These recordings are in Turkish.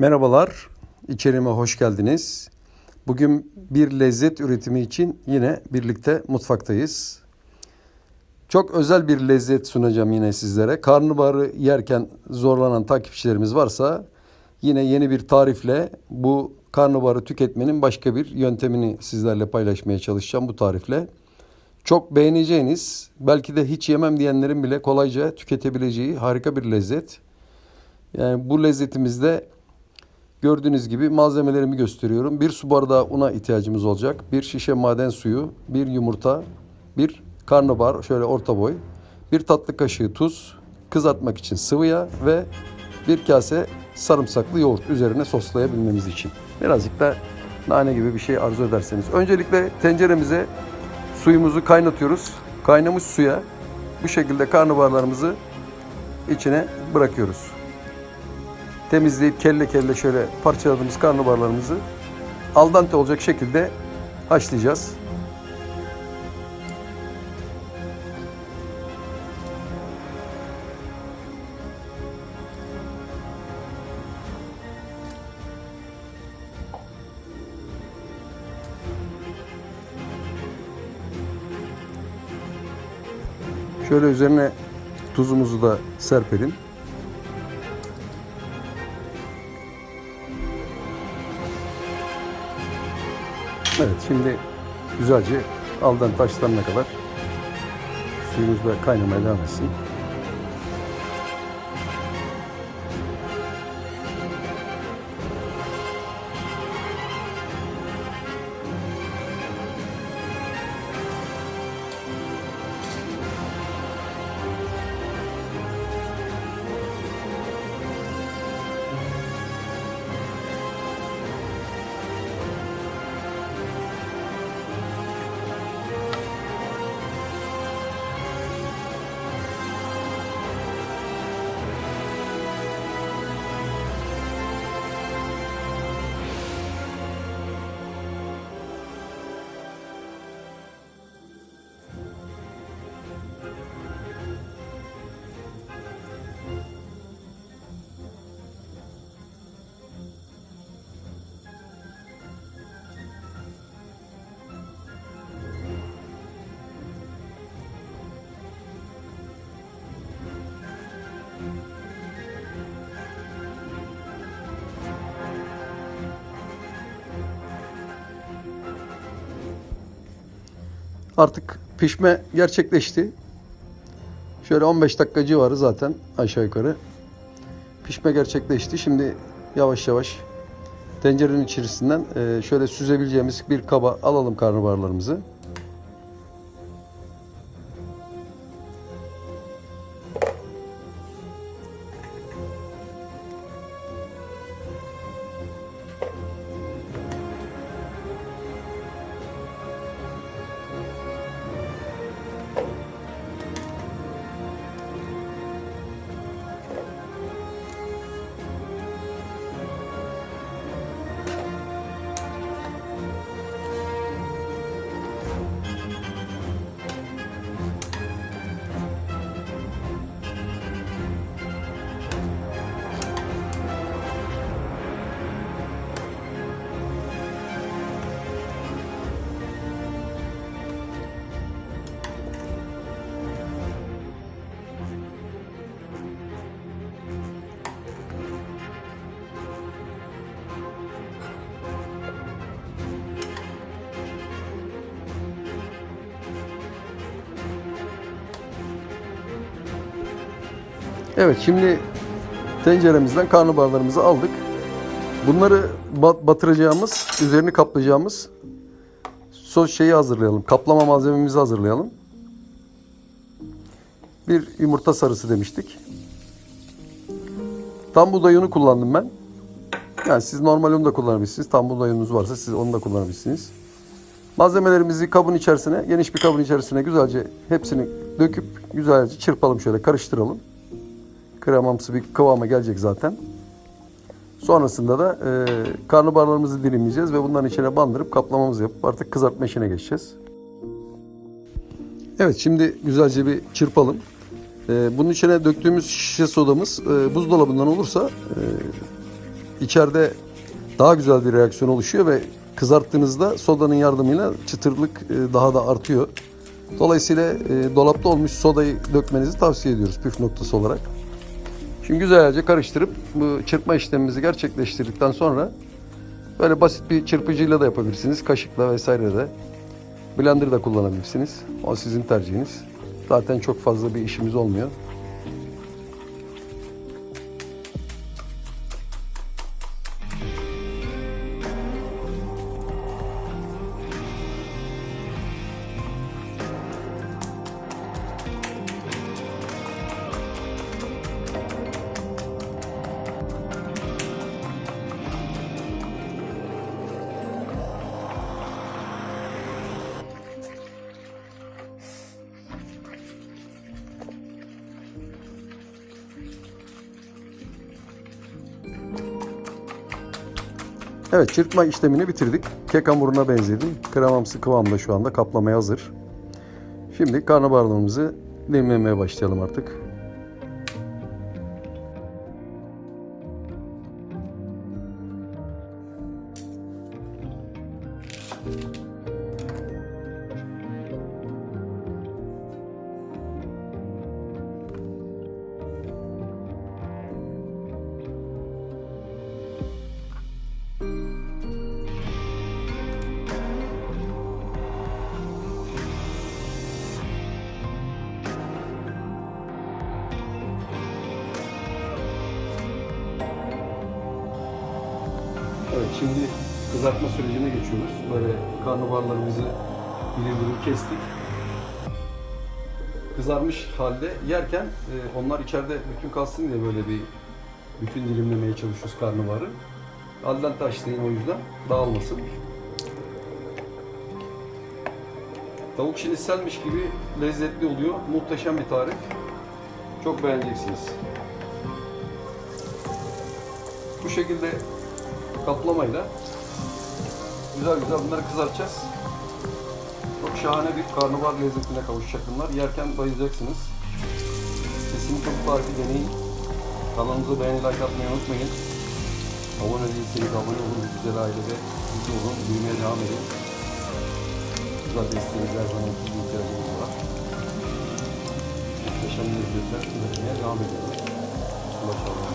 Merhabalar, içerime hoş geldiniz. Bugün bir lezzet üretimi için yine birlikte mutfaktayız. Çok özel bir lezzet sunacağım yine sizlere. Karnabaharı yerken zorlanan takipçilerimiz varsa yine yeni bir tarifle bu karnabaharı tüketmenin başka bir yöntemini sizlerle paylaşmaya çalışacağım bu tarifle. Çok beğeneceğiniz, belki de hiç yemem diyenlerin bile kolayca tüketebileceği harika bir lezzet. Yani bu lezzetimizde gördüğünüz gibi malzemelerimi gösteriyorum. Bir su bardağı una ihtiyacımız olacak. Bir şişe maden suyu, bir yumurta, bir karnabahar şöyle orta boy, bir tatlı kaşığı tuz, kızartmak için sıvı yağ ve bir kase sarımsaklı yoğurt üzerine soslayabilmemiz için. Birazcık da nane gibi bir şey arzu ederseniz. Öncelikle tenceremize suyumuzu kaynatıyoruz. Kaynamış suya bu şekilde karnabaharlarımızı içine bırakıyoruz temizleyip kelle kelle şöyle parçaladığımız karnabaharlarımızı al dente olacak şekilde haşlayacağız. Şöyle üzerine tuzumuzu da serpelim. Evet şimdi güzelce aldan taşlarına kadar suyumuz da kaynamaya devam etsin. Artık pişme gerçekleşti. Şöyle 15 dakika civarı zaten aşağı yukarı. Pişme gerçekleşti. Şimdi yavaş yavaş tencerenin içerisinden e, şöyle süzebileceğimiz bir kaba alalım karnabaharlarımızı. Evet şimdi tenceremizden karnabaharlarımızı aldık. Bunları bat- batıracağımız, üzerini kaplayacağımız sos şeyi hazırlayalım. Kaplama malzememizi hazırlayalım. Bir yumurta sarısı demiştik. Tam buğday unu kullandım ben. Yani siz normal un da kullanabilirsiniz. Tam buğday ununuz varsa siz onu da kullanabilirsiniz. Malzemelerimizi kabın içerisine, geniş bir kabın içerisine güzelce hepsini döküp güzelce çırpalım şöyle karıştıralım kremamsı bir kıvama gelecek zaten. Sonrasında da e, karnabaharlarımızı dilimleyeceğiz ve bunların içine bandırıp kaplamamızı yapıp artık kızartma işine geçeceğiz. Evet şimdi güzelce bir çırpalım. E, bunun içine döktüğümüz şişe sodamız e, buzdolabından olursa e, içeride daha güzel bir reaksiyon oluşuyor ve kızarttığınızda sodanın yardımıyla çıtırlık e, daha da artıyor. Dolayısıyla e, dolapta olmuş sodayı dökmenizi tavsiye ediyoruz püf noktası olarak. Şimdi güzelce karıştırıp bu çırpma işlemimizi gerçekleştirdikten sonra böyle basit bir çırpıcıyla da yapabilirsiniz. Kaşıkla vesaire de. Blender da kullanabilirsiniz. O sizin tercihiniz. Zaten çok fazla bir işimiz olmuyor. Evet çırpma işlemini bitirdik. Kek hamuruna benzedi. Kremamsı kıvamda şu anda kaplamaya hazır. Şimdi karnabaharlarımızı dilimlemeye başlayalım artık. Kızartma sürecine geçiyoruz. Böyle karnabaharlarımızı dilim dilim kestik. Kızarmış halde yerken e, onlar içeride bütün kalsın diye böyle bir bütün dilimlemeye çalışıyoruz karnabaharı. Al dente o yüzden dağılmasın. Tavuk şinitselmiş gibi lezzetli oluyor. Muhteşem bir tarif. Çok beğeneceksiniz. Bu şekilde kaplamayla güzel güzel bunları kızartacağız. Çok şahane bir karnabahar lezzetine kavuşacak bunlar. Yerken bayılacaksınız. Kesinlikle bu tarifi deneyin. Kanalımıza beğeni like atmayı unutmayın. Abone değilseniz abone olun. Güzel ailede mutlu olun. Büyümeye devam edin. Güzel desteğiniz her zaman bir ihtiyacımız var. Muhteşem lezzetler üretmeye devam ediyoruz. Ulaşalım.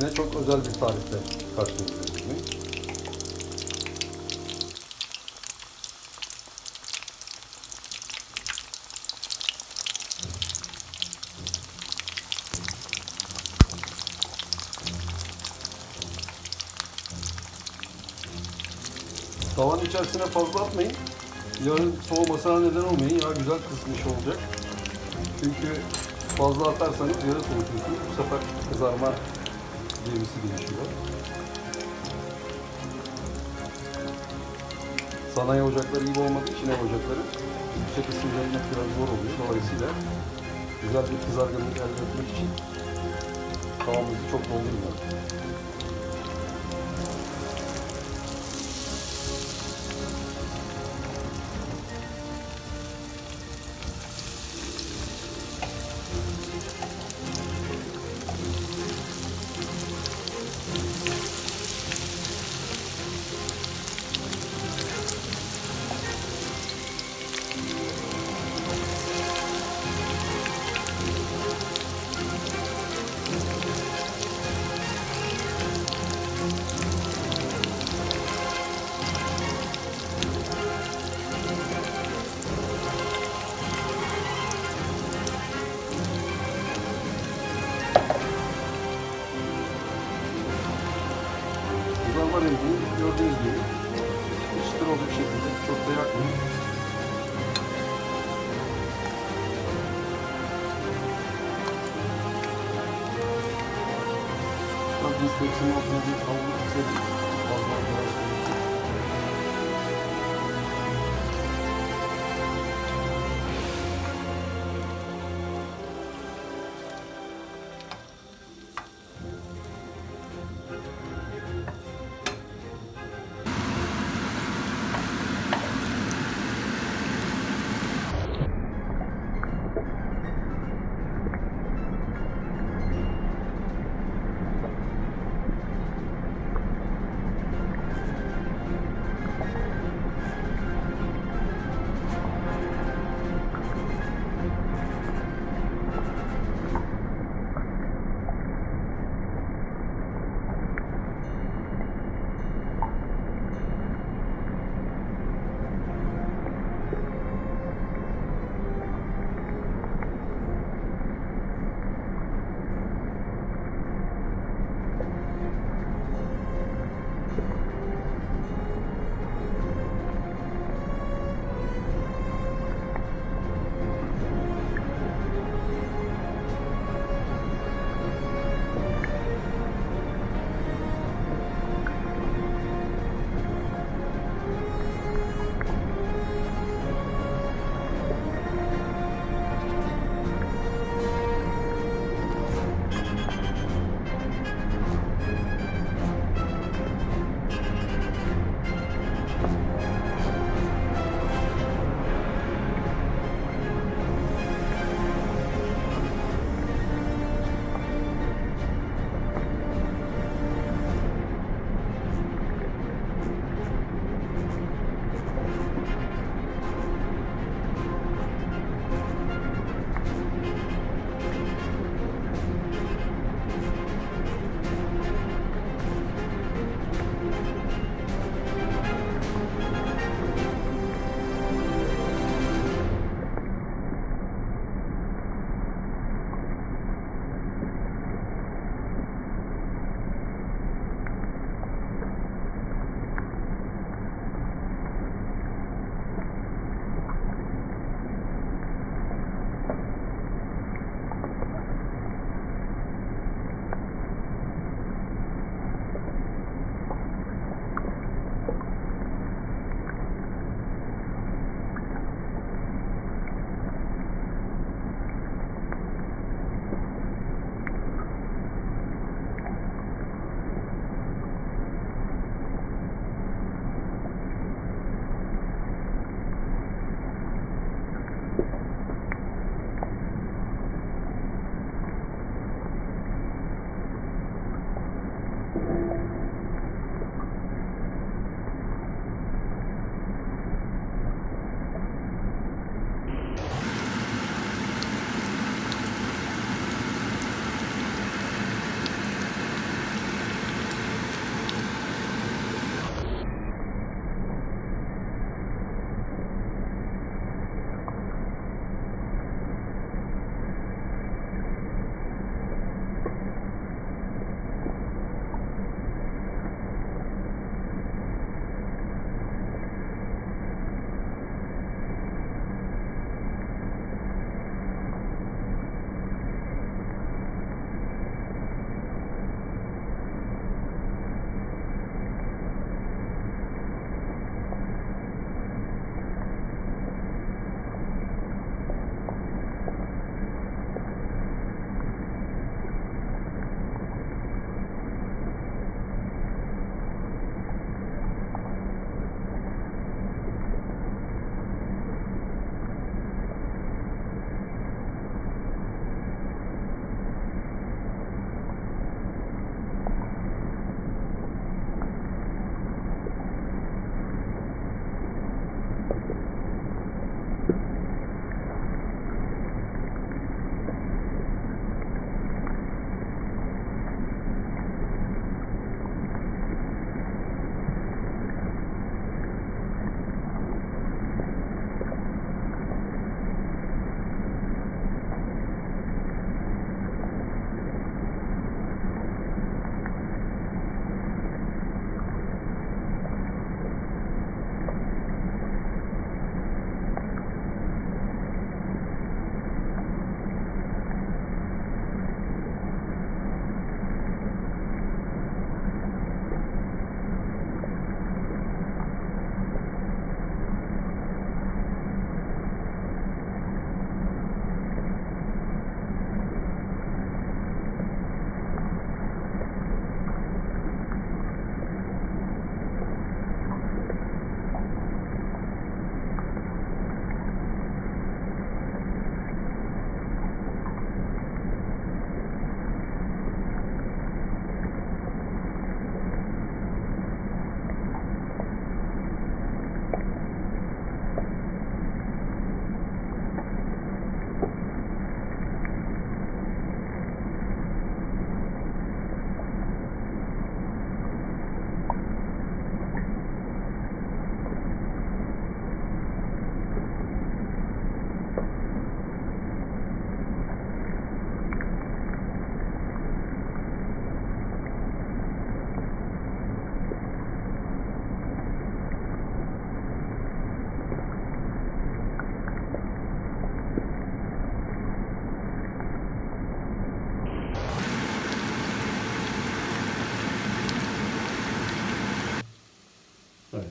Yine çok özel bir tarifle karşınızdayız bugün. Tavanın içerisine fazla atmayın. Yağın soğumasına neden olmayın. Yağ güzel kızmış olacak. Çünkü fazla atarsanız yağı soğutuyorsunuz. Bu sefer kızarma devrisi değişiyor. Sanayi ocakları iyi olmadığı için ev ocakları yüksek ısıyla yapmak biraz zor oluyor. Dolayısıyla güzel bir kızarganlık elde etmek için tavamızı çok doldurmuyoruz. Gördüğünüz gibi çıtır olacak şekilde çok da yakmayın. Biz tepsinin altına bir kavurma keselim. Fazla biraz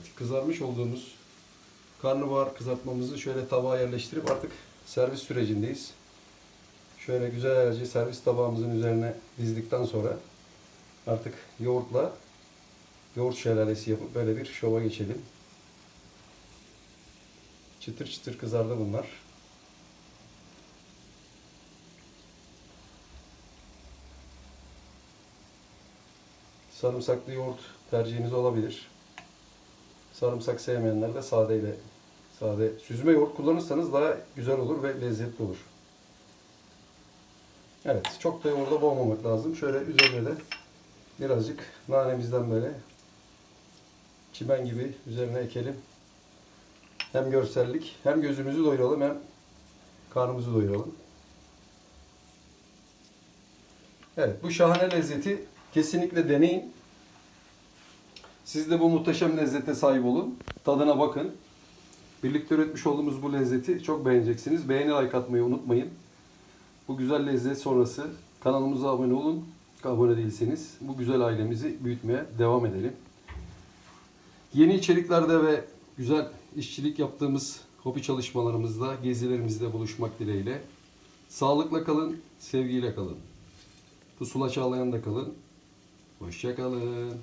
soğusun. kızarmış olduğumuz karnabahar kızartmamızı şöyle tabağa yerleştirip artık servis sürecindeyiz. Şöyle güzelce servis tabağımızın üzerine dizdikten sonra artık yoğurtla yoğurt şelalesi yapıp böyle bir şova geçelim. Çıtır çıtır kızardı bunlar. Sarımsaklı yoğurt tercihiniz olabilir. Sarımsak sevmeyenler de sadeyle sade süzme yoğurt kullanırsanız daha güzel olur ve lezzetli olur. Evet, çok da yoğurda boğmamak lazım. Şöyle üzerine de birazcık nanemizden böyle çimen gibi üzerine ekelim. Hem görsellik, hem gözümüzü doyuralım hem karnımızı doyuralım. Evet, bu şahane lezzeti kesinlikle deneyin. Siz de bu muhteşem lezzete sahip olun. Tadına bakın. Birlikte üretmiş olduğumuz bu lezzeti çok beğeneceksiniz. Beğeni like atmayı unutmayın. Bu güzel lezzet sonrası kanalımıza abone olun. Abone değilseniz bu güzel ailemizi büyütmeye devam edelim. Yeni içeriklerde ve güzel işçilik yaptığımız hobi çalışmalarımızda, gezilerimizde buluşmak dileğiyle. Sağlıkla kalın, sevgiyle kalın. Pusula Çağlayan'da kalın. Hoşça kalın.